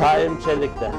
Saim Çelik'te.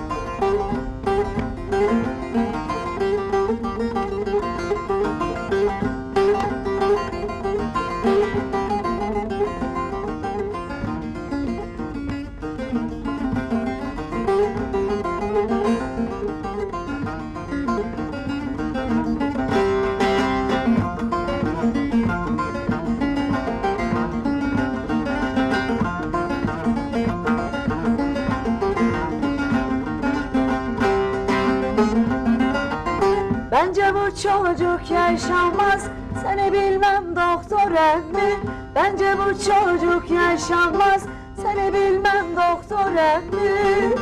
Bence bu çocuk yaşamaz. Seni bilmem doktor emmi. Bence bu çocuk yaşamaz. Seni bilmem doktor emmi.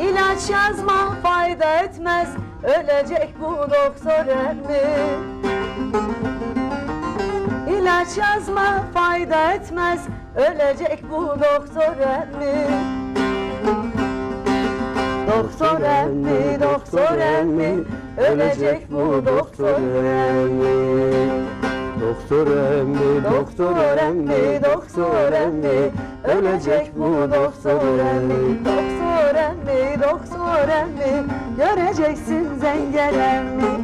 İlaç yazma fayda etmez. Ölecek bu doktor emmi. İlaç yazma fayda etmez. Ölecek bu doktor emmi Doktor emmi, doktor emmi Ölecek bu doktor emmi. Doktor emmi, Doktor emmi, doktor emmi Ölecek bu doktor emmi. Doktor emmi, doktor emmi Göreceksin zengel emmi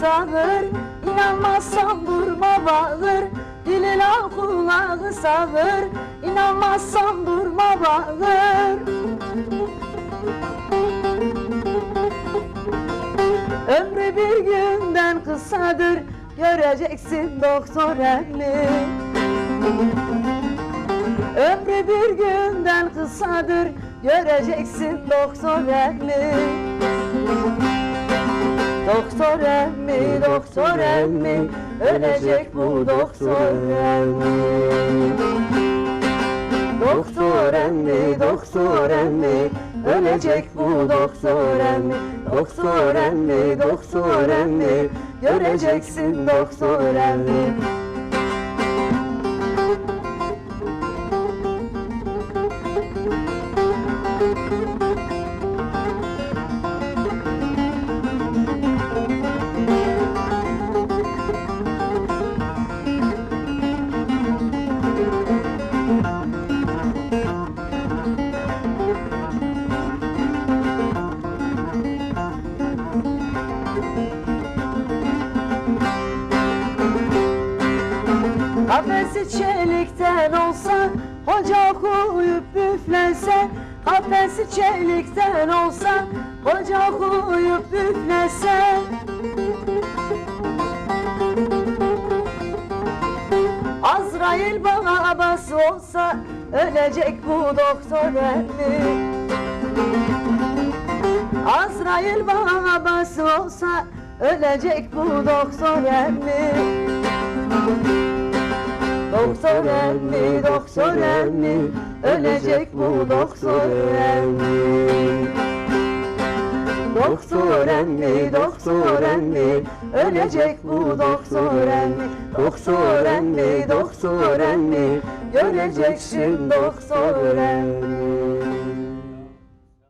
sağır İnanmazsan durma bağır. Dili lav kulağı sağır İnanmazsan durma bağır. Ömrü bir günden kısadır Göreceksin doktor emmi Ömrü bir günden kısadır Göreceksin doktor emmi Doktor emmi, doktor emmi Ölecek bu doktor emmi Doktor emmi, doktor emmi Ölecek bu doktor emmi Doktor emmi, doktor emmi Göreceksin doktor emmi Kafesi çelikten olsa Hoca okuyup üflese Kafesi çelikten olsa Hoca okuyup üflese Azrail bana abası olsa Ölecek bu doktor emmi Azrail bana abası olsa Ölecek bu doktor emmi Doktor emmi, doktor emmi Ölecek bu doktor emmi. Doktor emmi, doktor emmi Ölecek bu doktor emmi. Doktor emmi, doktor emmi Göreceksin doktor emmi